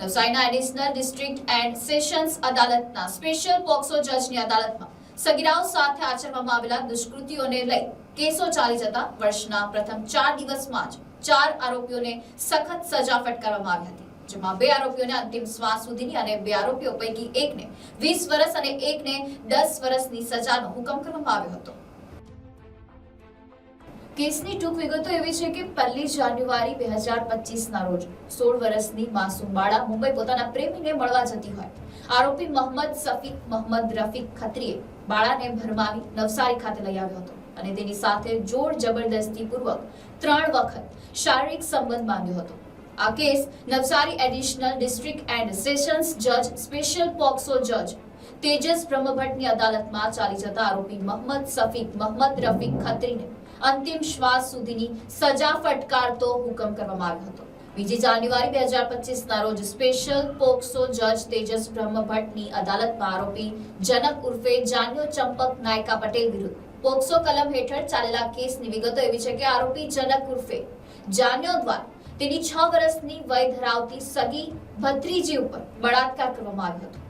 નવસારીના additional district and sessions અદાલતના special POCSO જજની અદાલતમાં સગીરાઓ સાથે આચરવામાં આવેલા દુષ્કૃતિઓને લઈ કેસો ચાલી જતા વર્ષના પ્રથમ ચાર દિવસમાં જ ચાર આરોપીઓને સખત સજા ફટકારવામાં આવી હતી, જેમાં બે આરોપીઓને અંતિમ શ્વાસ સુધીની અને બે આરોપીઓ પૈકી એકને વીસ વર્ષ અને એકને દસ વર્ષની સજાનો હુકમ કરવામાં આવ્યો હતો. કેસની ટૂંક વિગતો એવી છે કે પહેલી જાન્યુઆરી બે હજાર પચીસના રોજ સોળ વર્ષની માસૂમ બાળા મુંબઈ પોતાના પ્રેમીને મળવા જતી હોય. આરોપી મોહમ્મદ સફીક મોહમ્મદ રફીક ખત્રીએ બાળાને ભરમાવી નવસારી ખાતે લઈ આવ્યો હતો અને તેની સાથે જોર જબરદસ્તી પૂર્વક ત્રણ વખત શારીરિક સંબંધ બાંધ્યો હતો. આ case Navsari additional district and sessions જજ, સ્પેશિયલ પોક્સો જજ તેજસ બ્રહ્મભટ્ટની અદાલતમાં ચાલી જતા આરોપી મોહમ્મદ સફીક મોહમ્મદ રફીક ખત્રીને અંતિમ શ્વાસ સુધીની સજા ફટકારતો હુકમ કરવામાં આવ્યો હતો. બીજી જાન્યુઆરી બે હજાર પચીસના રોજ સ્પેશિયલ પોક્સો જજ તેજસ બ્રહ્મભટ્ટની અદાલતમાં આરોપી જનક ઉર્ફે જાન્યો ચંપક નાયકા પટેલ વિરુદ્ધ પોક્સો કલમ હેઠળ ચાલેલા કેસની વિગતો એવી છે કે આરોપી જનક ઉર્ફે જાન્યો દ્વારા તેની છ વર્ષની વય ધરાવતી સગી ભત્રીજી ઉપર બળાત્કાર કરવામાં આવ્યો હતો.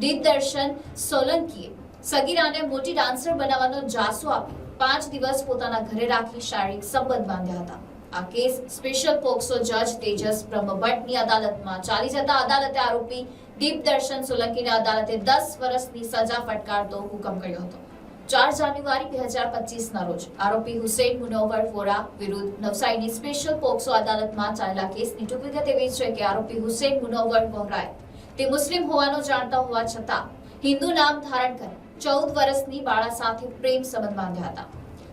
દીપદર્શન સોલંકીએ સગીરાને મોટી ડાન્સર બનાવવાનો જાસો આપી પાંચ દિવસ પોતાના ઘરે રાખી શારીરિક સંબંધ બાંધ્યા હતા. આ કેસ સ્પેશિયલ પોક્સો જજ તેજસ બ્રહ્મભટ્ટની અદાલતમાં ચાલી જતા અદાલતે આરોપી દીપદર્શન સોલંકીને અદાલતે દસ વર્ષની સજા ફટકારતો હુકમ કર્યો હતો. ચાર જાન્યુઆરી બે હજાર પચીસના રોજ આરોપી હુસેન મુનોવર વોરા વિરુદ્ધ નવસારીની સ્પેશિયલ પોક્સો અદાલતમાં ચાલેલા કેસની ટૂંકી એવી છે કે આરોપી હુસેન મુનોવર વોરાએ તે મુસ્લિમ હોવાનો જાણતા હોવા છતાં હિન્દુ નામ ધારણ કરી ચૌદ વર્ષની બાળા સાથે પ્રેમ સંબંધ બાંધ્યા હતા.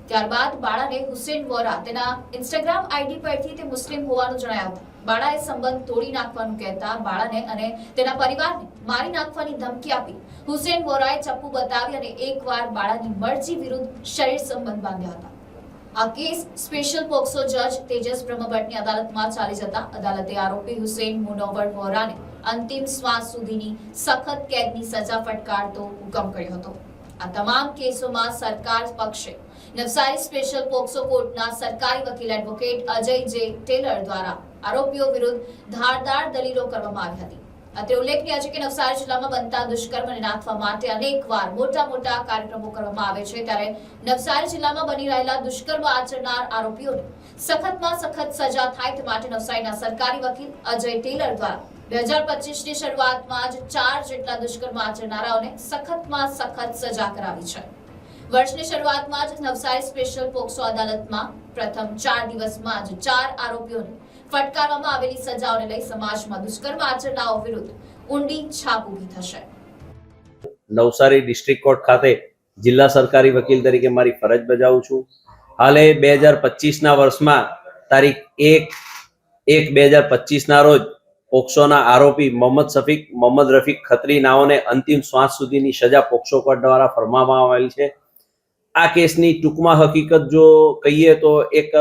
ત્યારબાદ બાળાને હુસેન વોરા તેના ઇન્સ્ટાગ્રામ આઈડી પરથી તે મુસ્લિમ હોવાનું જણાયા હતા. બાળાએ સંબંધ તોડી નાખવાનું કહેતા બાળાને અને તેના પરિવારને મારી નાખવાની ધમકી આપી હુસેન વોરાએ ચપ્પુ બતાવી અને એકવાર બાળાની મરજી વિરુદ્ધ શરીર સંબંધ બાંધ્યા હતા. આ કેસ સ્પેશિયલ પોક્સો જજ તેજસ બ્રહ્મભટ્ટની અદાલતમાં ચાલી જતા અદાલતે આરોપી હુસેન મુનોવર વોરાને અંતિમ શ્વાસ સુધીની સખત કેદની સજા ફટકારતો હુકમ કર્યો હતો. આ તમામ કેસોમાં સરકાર પક્ષે નવસારી સ્પેશિયલ પોક્સો કોર્ટના સરકારી વકીલ એડવોકેટ અજય જે ટેલર દ્વારા આરોપીઓ વિરુદ્ધ ધારદાર દલીલો કરવામાં આવી હતી. અત્રે ઉલ્લેખનીય છે કે નવસારી જિલ્લામાં બનતા દુષ્કર્મને નાથવા માટે અનેકવાર મોટા મોટા કાર્યક્રમો કરવામાં આવે છે. ત્યારે નવસારી જિલ્લામાં બની રહેલા દુષ્કર્મ આચરનાર આરોપીઓને સખતમાં સખત સજા થાય તે માટે નવસારીના સરકારી વકીલ અજય ટેલર દ્વારા બે હજાર પચીસની શરૂઆતમાં ચાર જેટલા દુષ્કર્મ આચરનારાઓને સખતમાં સખત સજા કરાવી છે. વર્ષની શરૂઆતમાં નવસારી સ્પેશિયલ પોક્સો અદાલતમાં પ્રથમ ચાર દિવસમાં ચાર આરોપીઓને ફટકારવામાં આવેલી સજાઓને લઈ સમાજમાં દુષ્કર્મ આચરનારાઓ વિરુદ્ધ ઊંડી છાપ ઊભી થશે. નવસારી ડિસ્ટ્રિક્ટ કોર્ટ ખાતે જિલ્લા સરકારી વકીલ તરીકે મારી ફરજ બજાવું છું. હાલે બે હજાર પચીસના વર્ષમાં તારીખ એક એક બે હજાર પચીસના રોજ પોક્સોના આરોપી મોહમ્મદ શફીક, મોહમ્મદ રફીક ખત્રી નાઓને અંતિમ શ્વાસ સુધીની સજા પોક્સો કોર્ટ દ્વારા ફરમાવવામાં આવેલ છે. આ કેસની ટૂંકમાં હકીકત જો કહીએ તો એક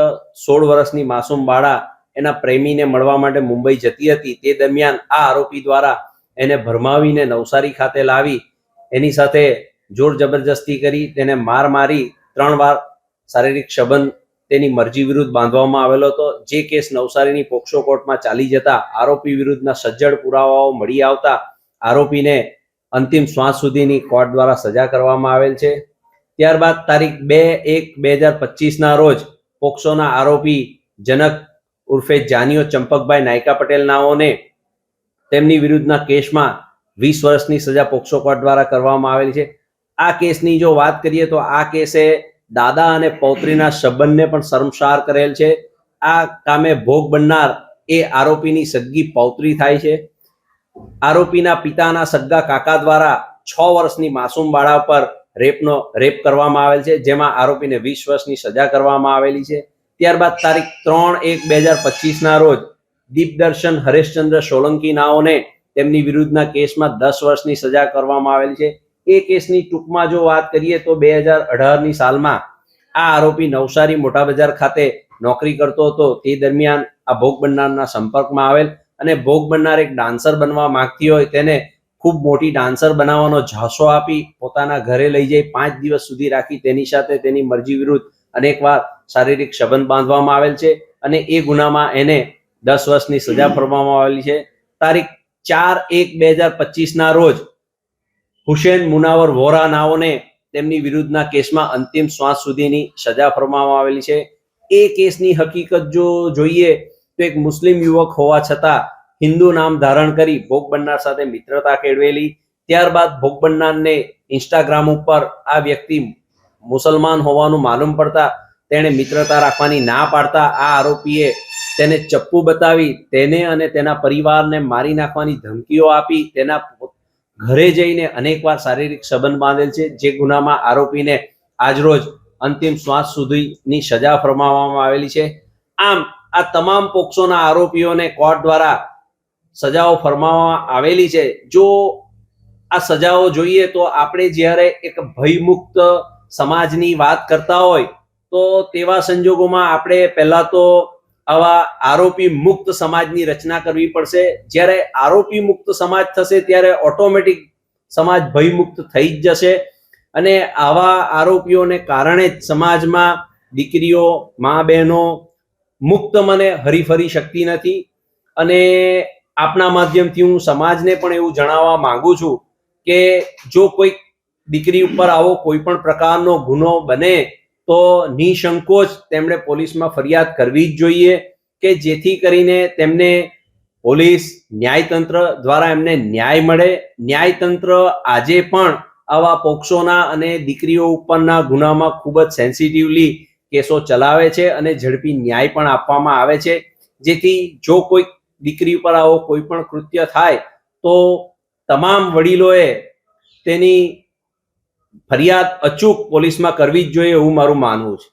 સોળ વર્ષની માસૂમ બાળા એના પ્રેમીને મળવા માટે મુંબઈ જતી હતી. તે દરમિયાન આ આરોપી દ્વારા એને ભરમાવીને નવસારી ખાતે લાવી, એની સાથે જોર જબરજસ્તી કરી, તેને માર મારી, ત્રણ વાર શારીરિક સંબંધ તેની મરજી વિરુદ્ધ બાંધવામાં આવેલો હતો. જે કેસ નવસારીની પોક્સો કોર્ટમાં ચાલી જતા આરોપી વિરુદ્ધના સજ્જડ પુરાવાઓ મળી આવતા આરોપીને અંતિમ શ્વાસ સુધીની કોર્ટ દ્વારા સજા કરવામાં આવેલ છે. ત્યારબાદ તારીખ બે એક બે હજાર પચીસના રોજ પોક્સોના આરોપી જનક ઉર્ફે જાનિયો ચંપકભાઈ નાયકા પટેલ નાઓને તેમની વિરુદ્ધના કેસમાં વીસ વર્ષની સજા પોક્સો કોર્ટ દ્વારા કરવામાં આવેલી છે. આ કેસની જો વાત કરીએ તો આ કેસે દાદા અને પૌત્રીના સંબંધને પણ શર્મસાર કરેલ છે. આ કામે ભોગ બનનાર એ આરોપીની સગી પૌત્રી થાય છે. આરોપીના પિતાના સગ્ગા કાકા દ્વારા છ વર્ષની માસૂમ બાળા પર રેપનો, રેપ કરવામાં આવેલ છે, જેમાં આરોપીને વીસ વર્ષની સજા કરવામાં આવેલી છે. ત્યારબાદ તારીખ ત્રણ એક બે હજાર પચીસના રોજ દીપદર્શન હરેશચંદ્ર સોલંકી નાઓને તેમની વિરુદ્ધના કેસમાં દસ વર્ષની સજા કરવામાં આવેલી છે. એ કેસની ટૂંકમાં જો વાત કરીએ તો બે હજાર અઢારની સાલમાં આ આરોપી નવસારી મોટા બજાર ખાતે નોકરી કરતો હતો. તે દરમિયાન આ ભોગ બનનારના સંપર્કમાં આવેલ અને ભોગ બનનાર એક ડાન્સર બનવા માંગતી હોય તેને ખૂબ મોટી ડાન્સર બનાવવાનો ઝાંસો આપી પોતાના ઘરે લઈ જઈ પાંચ દિવસ સુધી રાખી તેની સાથે તેની મરજી વિરુદ્ધ અનેકવાર શારીરિક સંબંધ બાંધવામાં આવેલ છે અને એ ગુનામાં એને દસ વર્ષની સજા ફરવામાં આવેલી છે. તારીખ ચાર એક બે હજાર પચીસના રોજ હુસેન મુનાવર વોરા નાઓને તેમની વિરુદ્ધના કેસમાં અંતિમ શ્વાસ સુધીની સજા ફરવામાં આવેલી છે. એ કેસની હકીકત જો જોઈએ તો એક મુસ્લિમ યુવક હોવા છતાં હિન્દુ નામ ધારણ કરી ભોગ બનનાર સાથે મિત્રતા કેળવેલી. ત્યારબાદ ભોગ બનનારને ઇન્સ્ટાગ્રામ ઉપર આ વ્યક્તિ મુસલમાન હોવાનું માલુમ પડતા તેણે મિત્રતા રાખવાની ના પાડતા આ આરોપીએ તેને ચપ્પુ બતાવી તેને અને તેના પરિવારને મારી નાખવાની ધમકીઓ આપી. તેના ઘરે જઈને અનેકવાર શારીરિક સંબંધ બાંધેલ છે. જે ગુનામાં આરોપીને આજરોજ અંતિમ શ્વાસ સુધીની સજા ફરમાવવામાં આવેલી છે. આમ, આ તમામ પોક્સોના આરોપીઓને કોર્ટ દ્વારા સજાઓ ફરમાવવામાં આવેલી છે. જો આ સજાઓ જોઈએ તો આપણે જ્યારે એક ભયમુક્ત સમાજની વાત કરતા હોય, તો તેવા સંજોગોમાં આપણે પહેલા તો આવા આરોપી મુક્ત સમાજની રચના કરવી પડશે. જ્યારે આરોપી મુક્ત સમાજ થશે, ત્યારે ઓટોમેટિક સમાજ ભયમુક્ત થઈ જ જશે. અને આવા આરોપીઓને કારણે જ સમાજમાં દીકરીઓ મા બહેનો મુક્ત મને હરીફરી શકતી નથી. અને આપના માધ્યમથી હું સમાજને પણ એવું જણાવવા માંગુ છું કે જો કોઈ દીકરી ઉપર આવો કોઈ પણ પ્રકારનો ગુનો બને તો નિસંકોચ તેમણે પોલીસમાં ફરિયાદ કરવી જ જોઈએ કે જેથી કરીને તેમને પોલીસ, ન્યાયતંત્ર દ્વારા એમને ન્યાય મળે. ન્યાયતંત્ર આજે પણ આવા પોક્સોના અને દીકરીઓ ઉપરના ગુનામાં ખૂબ જ સેન્સિટિવલી કેસો ચલાવે છે અને ઝડપી ન્યાય પણ આપવામાં આવે છે. જેથી જો કોઈ દીકરી ઉપર આવો કોઈ પણ કૃત્ય થાય, તો તમામ વડીલોએ તેની ફરિયાદ અચૂક પોલીસમાં કરવી જ જોઈએ એવું મારું માનવું છે.